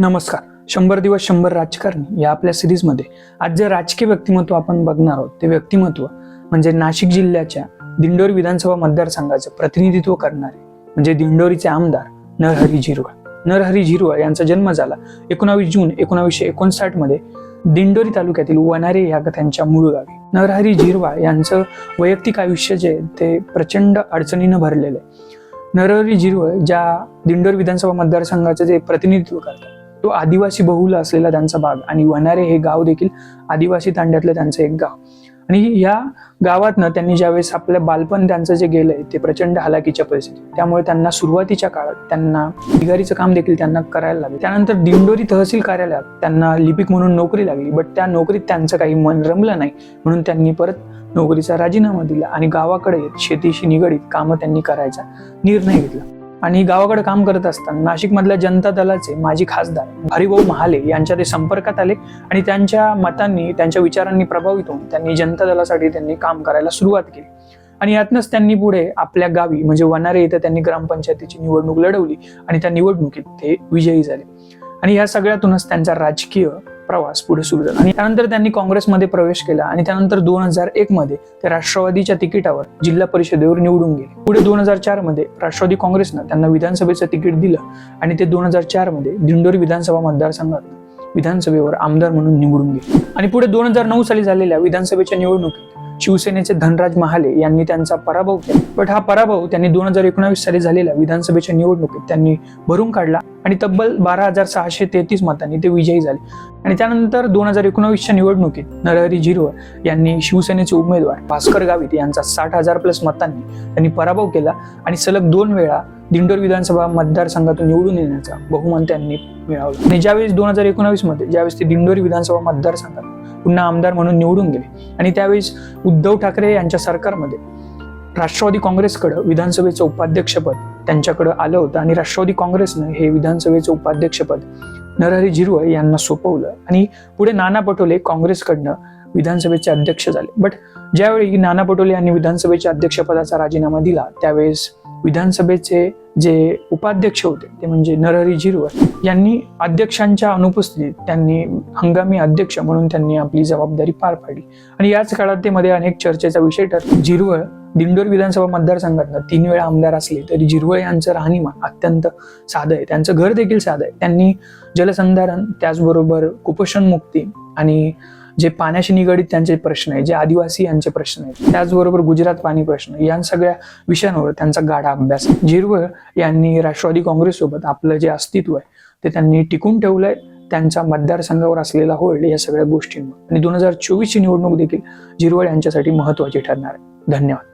नमस्कार. शंभर दिवस शंभर राजकारणी या आपल्या सिरीजमध्ये. आज जे राजकीय व्यक्तिमत्व आपण बघणार आहोत ते व्यक्तिमत्व म्हणजे नाशिक जिल्ह्याच्या दिंडोरी विधानसभा मतदारसंघाचं प्रतिनिधित्व करणारे म्हणजे दिंडोरीचे आमदार नरहरी झिरवळ. नरहरी झिरवळ यांचा जन्म झाला एकोणावीस जून एकोणावीसशे एकोणसाठमध्ये दिंडोरी तालुक्यातील वनारे या त्यांच्या मूळ गावी. नरहरी झिरवाळ यांचं वैयक्तिक आयुष्य जे ते प्रचंड अडचणीनं भरलेलं आहे. नरहरी झिरवळ ज्या दिंडोर विधानसभा मतदारसंघाचं जे प्रतिनिधित्व करतात तो आदिवासी बहुल असलेला त्यांचा भाग. आणि वनारे हे गाव देखील आदिवासी तांड्यातलं त्यांचं एक गाव. आणि या गावातनं त्यांनी ज्यावेळेस आपलं बालपण त्यांचं जे गेलंय ते प्रचंड हालाकीच्या परिस्थितीत. त्यामुळे त्यांना सुरुवातीच्या काळात त्यांना बिगारीचं काम देखील त्यांना करायला लागलं. त्यानंतर दिंडोरी तहसील कार्यालयात त्यांना लिपिक म्हणून नोकरी लागली. बट त्या नोकरीत त्यांचं काही मन रमलं नाही. म्हणून त्यांनी परत नोकरीचा राजीनामा दिला आणि गावाकडे शेतीशी निगडीत कामं त्यांनी करायचा निर्णय घेतला. आणि गावाकडे काम करत असताना नाशिकमधल्या जनता दलाचे माजी खासदार हरिभाऊ महाले यांच्या ते संपर्कात आले आणि त्यांच्या मतांनी त्यांच्या विचारांनी प्रभावित होऊन त्यांनी जनता दलासाठी त्यांनी काम करायला सुरुवात केली. आणि यातनंच त्यांनी पुढे आपल्या गावी म्हणजे वनारे इथं त्यांनी ग्रामपंचायतीची निवडणूक लढवली आणि त्या निवडणुकीत ते विजयी झाले. आणि या सगळ्यातूनच त्यांचा राजकीय प्रवास पुढे सुरू झाला. आणि त्यानंतर त्यांनी काँग्रेसमध्ये प्रवेश केला आणि त्यानंतर दोन हजार एक मध्ये ते राष्ट्रवादीच्या तिकिटावर जिल्हा परिषदेवर निवडून गेले. पुढे दोन हजार चारमध्ये राष्ट्रवादी काँग्रेसनं त्यांना विधानसभेचं तिकीट दिलं आणि ते दोन हजार चारमध्ये दिंडोरी विधानसभा मतदारसंघात विधानसभेवर आमदार म्हणून निवडून गेले. आणि पुढे दोन हजार नऊ साली झालेल्या विधानसभेच्या निवडणुकीत शिवसेनेचे धनराज महाले यांनी त्यांचा पराभव केला. बट हा पराभव त्यांनी दोन हजार एकोणावीस साली झालेल्या विधानसभेच्या निवडणुकीत त्यांनी भरून काढला आणि तब्बल बारा हजार सहाशे तेहतीस मतांनी ते विजयी झाले. आणि त्यानंतर दोन हजार एकोणावीसच्या निवडणुकीत नरहरी झिरवळ यांनी शिवसेनेचे उमेदवार भास्कर गावित यांचा साठ हजार प्लस मतांनी त्यांनी पराभव केला आणि सलग दोन वेळा दिंडोर विधानसभा मतदारसंघातून निवडून येण्याचा बहुमान त्यांनी मिळवला. आणि ज्यावेळेस दोन हजार एकोणावीसमध्ये ज्यावेळेस ते दिंडोरी विधानसभा मतदारसंघात पुन्हा आमदार म्हणून निवडून गेले. आणि त्यावेळेस उद्धव ठाकरे यांच्या सरकारमध्ये राष्ट्रवादी काँग्रेसकडं विधानसभेचं उपाध्यक्षपद त्यांच्याकडं आलं होतं. आणि राष्ट्रवादी काँग्रेसनं हे विधानसभेचं उपाध्यक्षपद नरहरी झिरवळ यांना सोपवलं. आणि पुढे नाना पटोले काँग्रेसकडनं विधानसभेचे अध्यक्ष झाले. बट ज्यावेळी नाना पटोले यांनी विधानसभेच्या अध्यक्षपदाचा राजीनामा दिला त्यावेळेस विधानसभेचे जे उपाध्यक्ष होते. ते म्हणजे नरहरी झिरवळ यांनी अध्यक्षांच्या अनुपस्थितीत त्यांनी हंगामी अध्यक्ष म्हणून त्यांनी आपली जबाबदारी पार पाडली. आणि याच काळात ते मध्ये अनेक चर्चेचा विषय ठरला. झिरवळ दिंडोर विधानसभा मतदारसंघातनं तीन वेळा आमदार असले तरी झिरवळ यांचं राहणीमान अत्यंत साधं आहे. त्यांचं घर देखील साधं आहे. त्यांनी जलसंधारण त्याचबरोबर कुपोषण मुक्ती आणि जे पाण्याशी निगडीत त्यांचे प्रश्न आहे जे आदिवासी यांचे प्रश्न आहेत त्याचबरोबर गुजरात पाणी प्रश्न या सगळ्या विषयांवर त्यांचा गाढा अभ्यास झिरवळ यांनी राष्ट्रवादी काँग्रेससोबत आपलं जे अस्तित्व आहे ते त्यांनी टिकून ठेवलंय. त्यांचा मतदारसंघावर असलेला होल्ड या सगळ्या गोष्टींवर. आणि दोन हजार चोवीसची निवडणूक देखील झिरवळ यांच्यासाठी महत्वाची ठरणार आहे. धन्यवाद.